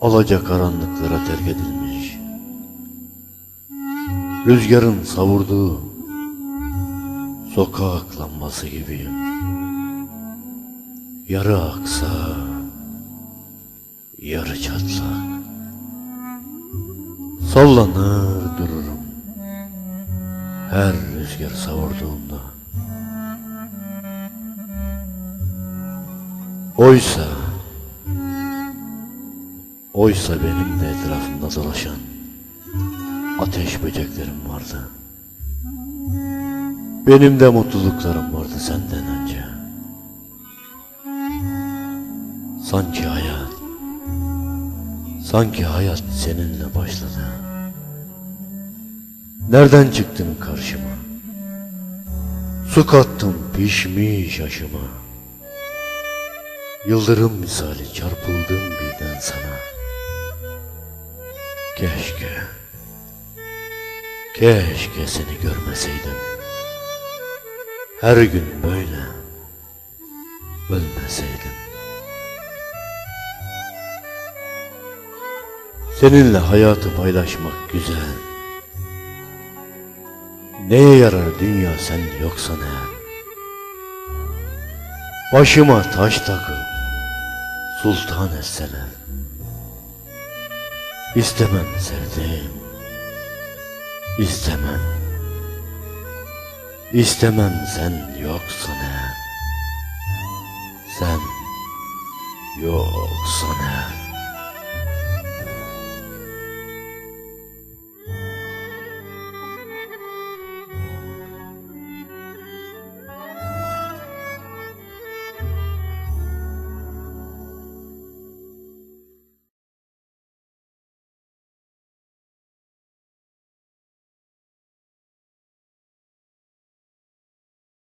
alaca karanlıklara terk edilmiş. Rüzgarın savurduğu sokak lambası gibiyim. Yarı aksa, yarı çatlak. Sallanır dururum. Her rüzgar savurduğunda. Oysa, oysa benim de etrafımda dolaşan ateş böceklerim vardı. Benim de mutluluklarım vardı senden önce. Sanki hayat, sanki hayat seninle başladı. Nereden çıktın karşıma? Su kattın pişmiş aşıma. Yıldırım misali çarpıldım birden sana. Keşke, keşke seni görmeseydim. Her gün böyle ölmeseydim. Seninle hayatı paylaşmak güzel. Neye yarar dünya sen yoksan eğer? Başıma taş takıp sultan etseler. İstemem sevdiğim, istemem. İstemem sen yoksan eğer. Sen yoksan eğer.